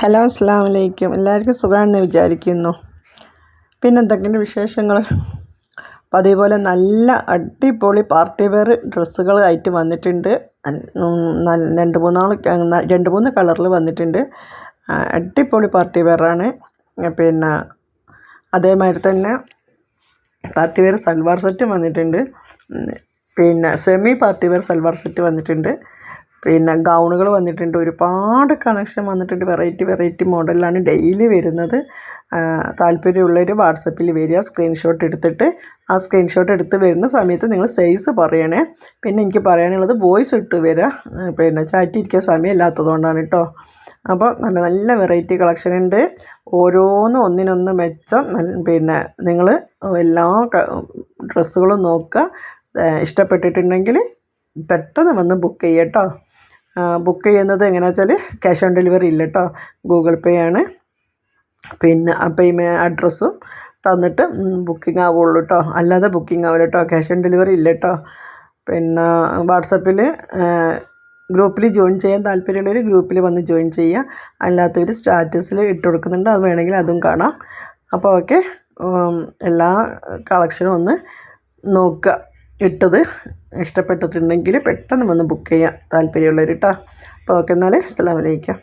Hello അസ്സാം വലൈക്കും എല്ലാവർക്കും സുഖമാണെന്ന് വിചാരിക്കുന്നു. പിന്നെ എന്തൊക്കെയുണ്ട് വിശേഷങ്ങൾ അപ്പോൾ അതേപോലെ നല്ല അടിപൊളി പാർട്ടി വെയർ ഡ്രസ്സുകൾ ആയിട്ട് വന്നിട്ടുണ്ട്. രണ്ട് മൂന്നാൾ രണ്ട് മൂന്ന് കളറിൽ വന്നിട്ടുണ്ട്. അടിപൊളി പാർട്ടി വെയറാണ് പിന്നെ അതേമാതിരി തന്നെ പാർട്ടി വെയർ സൽവാർ സെറ്റ് വന്നിട്ടുണ്ട്. പിന്നെ semi party wear salwar set വന്നിട്ടുണ്ട്. പിന്നെ ഗൗണുകൾ വന്നിട്ടുണ്ട് ഒരുപാട് കളക്ഷൻ വന്നിട്ടുണ്ട്. വെറൈറ്റി വെറൈറ്റി മോഡലാണ് ഡെയിലി വരുന്നത്. താല്പര്യമുള്ളവർ വാട്സപ്പിൽ വരിക സ്ക്രീൻഷോട്ട് എടുത്തിട്ട് ആ സ്ക്രീൻഷോട്ട് എടുത്ത് വരുന്ന സമയത്ത് നിങ്ങൾ സൈസ് പറയണേ. പിന്നെ എനിക്ക് പറയാനുള്ളത് വോയിസ് ഇട്ട് വരിക. പിന്നെ ചാറ്റിരിക്കാൻ സമയം സമയമില്ലാത്തതുകൊണ്ടാണ് കേട്ടോ അപ്പോൾ നല്ല നല്ല വെറൈറ്റി കളക്ഷൻ ഉണ്ട്. ഓരോന്നും ഒന്നിനൊന്ന് മെച്ചം. പിന്നെ നിങ്ങൾ എല്ലാ ഡ്രസ്സുകളും നോക്കുക. ഇഷ്ടപ്പെട്ടിട്ടുണ്ടെങ്കിൽ പെട്ടെന്ന് വന്ന് ബുക്ക് ചെയ്യുക കേട്ടോ ബുക്ക് ചെയ്യുന്നത് എങ്ങനെയാണെന്ന് വെച്ചാൽ ക്യാഷ് ഓൺ ഡെലിവറി ഇല്ല കേട്ടോ ഗൂഗിൾ പേ ആണ്. പിന്നെ പേയ്മെന്റ് അഡ്രസ്സും തന്നിട്ട് ബുക്കിംഗ് ആവുള്ളൂ കേട്ടോ അല്ലാതെ ബുക്കിംഗ് ആവില്ല കേട്ടോ ക്യാഷ് ഓൺ ഡെലിവറി ഇല്ല കേട്ടോ പിന്നെ വാട്സപ്പിൽ ഗ്രൂപ്പിൽ ജോയിൻ ചെയ്യാൻ താല്പര്യമുള്ളവർ ഗ്രൂപ്പിൽ വന്ന് ജോയിൻ ചെയ്യുക അല്ലാത്തവർ സ്റ്റാറ്റസിൽ ഇട്ട് കൊടുക്കുന്നുണ്ട്. അത് വേണമെങ്കിൽ അതും കാണാം. അപ്പോൾ ഓക്കെ എല്ലാ കളക്ഷനും ഒന്ന് നോക്കുക. ഇട്ടത്. ഇഷ്ടപ്പെട്ടിട്ടുണ്ടെങ്കിൽ പെട്ടെന്ന് വന്ന് ബുക്ക് ചെയ്യാം താല്പര്യമുള്ളവർ കേട്ടോ അപ്പോൾ ഓക്കെ എന്നാൽ അസ്സാം വലൈക്കും